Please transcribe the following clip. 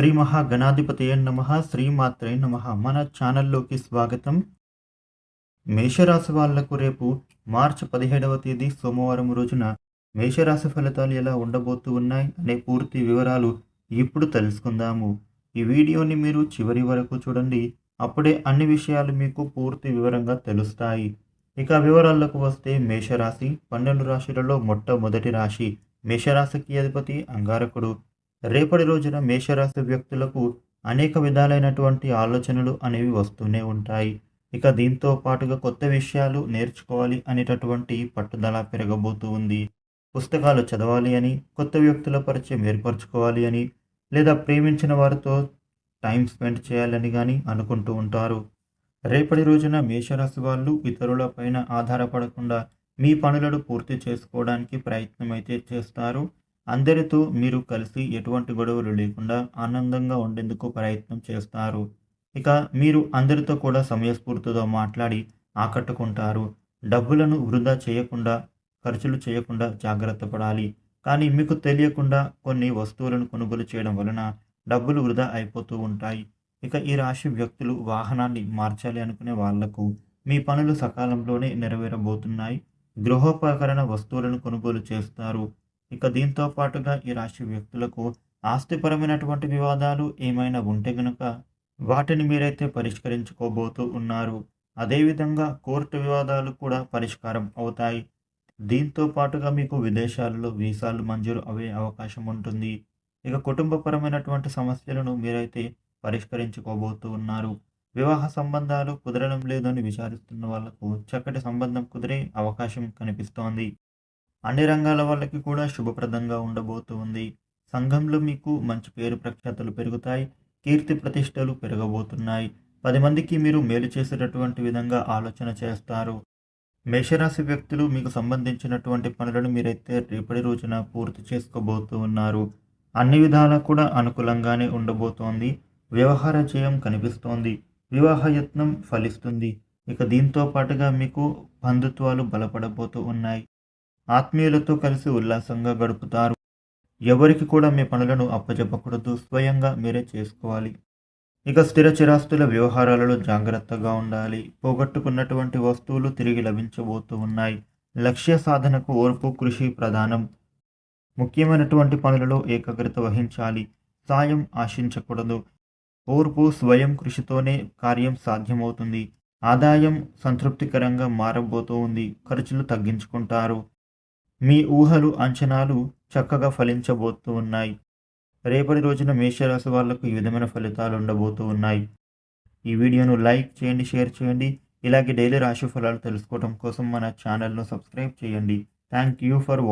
శ్రీ మహాగణాధిపతయ నమ శ్రీమాత్రే నమ. మన ఛానల్లోకి స్వాగతం. మేషరాశి వాళ్ళకు రేపు మార్చి పదిహేడవ తేదీ సోమవారం రోజున మేషరాశి ఫలితాలు ఎలా ఉండబోతూ ఉన్నాయి అనే పూర్తి వివరాలు ఇప్పుడు తెలుసుకుందాము. ఈ వీడియోని మీరు చివరి వరకు చూడండి. అప్పుడే అన్ని విషయాలు మీకు పూర్తి వివరంగా తెలుస్తాయి. ఇక వివరాలకు వస్తే మేషరాశి పన్నెండు రాశులలో మొట్టమొదటి రాశి మేషరాశికి అధిపతి అంగారకుడు. రేపటి రోజున మేషరాశి వ్యక్తులకు అనేక విధాలైనటువంటి ఆలోచనలు అనేవి వస్తూనే ఉంటాయి. ఇక దీంతో పాటుగా కొత్త విషయాలు నేర్చుకోవాలి అనేటటువంటి పట్టుదల పెరగబోతూ ఉంది. పుస్తకాలు చదవాలి అని కొత్త వ్యక్తుల పరిచయం ఏర్పరచుకోవాలి అని లేదా ప్రేమించిన వారితో టైం స్పెండ్ చేయాలని కానీ అనుకుంటూ ఉంటారు. రేపటి రోజున మేషరాశి వాళ్ళు ఇతరులపైన ఆధారపడకుండా మీ పనులను పూర్తి చేసుకోవడానికి ప్రయత్నం అయితే చేస్తారు. అందరితో మీరు కలిసి ఎటువంటి గొడవలు లేకుండా ఆనందంగా ఉండేందుకు ప్రయత్నం చేస్తారు. ఇక మీరు అందరితో కూడా సమయస్ఫూర్తితో మాట్లాడి ఆకట్టుకుంటారు. డబ్బులను వృధా చేయకుండా ఖర్చులు చేయకుండా జాగ్రత్త పడాలి. కానీ మీకు తెలియకుండా కొన్ని వస్తువులను కొనుగోలు చేయడం వలన డబ్బులు వృధా అయిపోతూ ఉంటాయి. ఇక ఈ రాశి వ్యక్తులు వాహనాన్ని మార్చాలి అనుకునే వాళ్ళకు మీ పనులు సకాలంలోనే నెరవేరబోతున్నాయి. గృహోపకరణ వస్తువులను కొనుగోలు చేస్తారు. ఇక దీంతో పాటుగా ఈ రాశి వ్యక్తులకు ఆస్తిపరమైనటువంటి వివాదాలు ఏమైనా ఉంటే గనుక వాటిని మీరైతే పరిష్కరించుకోబోతూ ఉన్నారు. అదేవిధంగా కోర్టు వివాదాలు కూడా పరిష్కారం అవుతాయి. దీంతో పాటుగా మీకు విదేశాలలో వీసాలు మంజూరు అయ్యే అవకాశం ఉంటుంది. ఇక కుటుంబపరమైనటువంటి సమస్యలను మీరైతే పరిష్కరించుకోబోతూ ఉన్నారు. వివాహ సంబంధాలు కుదరడం లేదని విచారిస్తున్న వాళ్ళకు చక్కటి సంబంధం కుదిరే అవకాశం కనిపిస్తోంది. అన్ని రంగాల వాళ్ళకి కూడా శుభప్రదంగా ఉండబోతోంది. సంఘంలో మీకు మంచి పేరు ప్రఖ్యాతలు పెరుగుతాయి. కీర్తి ప్రతిష్టలు పెరగబోతున్నాయి. పది మందికి మీరు మేలు చేసేటటువంటి విధంగా ఆలోచన చేస్తారు. మేషరాశి వ్యక్తులు మీకు సంబంధించినటువంటి పనులను మీరైతే రేపటి రోజున పూర్తి చేసుకోబోతూ ఉన్నారు అన్ని విధాలా కూడా అనుకూలంగానే ఉండబోతోంది. వ్యవహార జయం కనిపిస్తోంది. వివాహ యత్నం ఫలిస్తుంది. ఇక దీంతో పాటుగా మీకు బంధుత్వాలు బలపడబోతూ ఉన్నాయి. ఆత్మీయులతో కలిసి ఉల్లాసంగా గడుపుతారు. ఎవరికి కూడా మీ పనులను అప్పచెప్పకూడదు స్వయంగా మీరే చేసుకోవాలి. ఇక స్థిర చిరాస్తుల వ్యవహారాలలో జాగ్రత్తగా ఉండాలి. పోగొట్టుకున్నటువంటి వస్తువులు తిరిగి లభించబోతూ ఉన్నాయి. లక్ష్య సాధనకు ఓర్పు కృషి ప్రధానం. ముఖ్యమైనటువంటి పనులలో ఏకాగ్రత వహించాలి. సాయం ఆశించకూడదు. ఓర్పు స్వయం కృషితోనే కార్యం సాధ్యమవుతుంది. ఆదాయం సంతృప్తికరంగా మారబోతూ ఉంది. ఖర్చులు తగ్గించుకుంటారు. మీ ఊహలు అంచనాలు చక్కగా ఫలించబోతూ ఉన్నాయి. రేపటి రోజున మేషరాశి వాళ్ళకు ఈ విధమైన ఫలితాలు ఉండబోతూ ఉన్నాయి. ఈ వీడియోను లైక్ చేయండి షేర్ చేయండి. ఇలాగే డైలీ రాశి ఫలాలు తెలుసుకోవడం కోసం మన ఛానల్ను సబ్స్క్రైబ్ చేయండి. Thank you for